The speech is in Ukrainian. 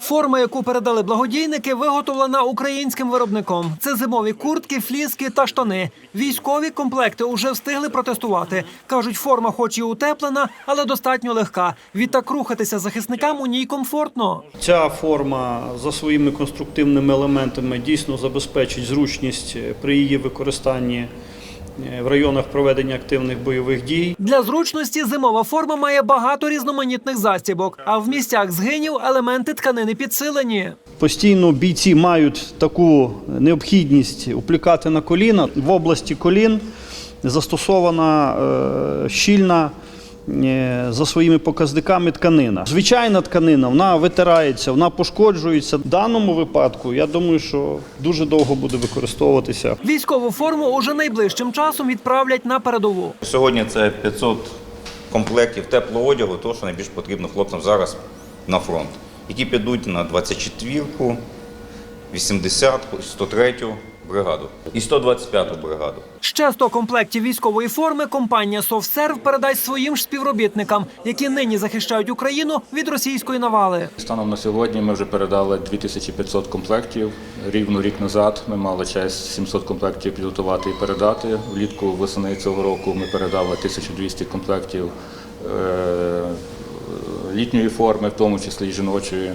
Форма, яку передали благодійники, виготовлена українським виробником. Це зимові куртки, фліски та штани. Військові комплекти уже встигли протестувати. кажуть, форма, хоч і утеплена, але достатньо легка. Відтак рухатися захисникам у ній комфортно. Ця форма за своїми конструктивними елементами дійсно забезпечить зручність при її використанні в районах проведення активних бойових дій. Для зручності зимова форма має багато різноманітних застібок, а в місцях згинів елементи тканини підсилені. Постійно бійці мають таку необхідність уплікати на коліна. В області колін застосована е, щільна е, за своїми показниками тканина. Звичайна тканина вона витирається, вона пошкоджується. В даному випадку я думаю, що дуже довго буде використовуватися. Військову форму уже найближчим часом відправлять на передову. Сьогодні це 500 комплектів теплого одягу, того, що найбільш потрібно хлопцям зараз на фронт, які підуть на 24-ку, 80-ку, 103-ю бригаду і 125-ту бригаду. Ще 100 комплектів військової форми компанія «Совсерв» передасть своїм ж співробітникам, які нині захищають Україну від російської навали. Станом на сьогодні ми вже передали 2500 комплектів. Рівно рік назад ми мали честь 700 комплектів підготувати і передати. Влітку восени цього року ми передали 1200 комплектів е, літньої форми, в тому числі і жіночої.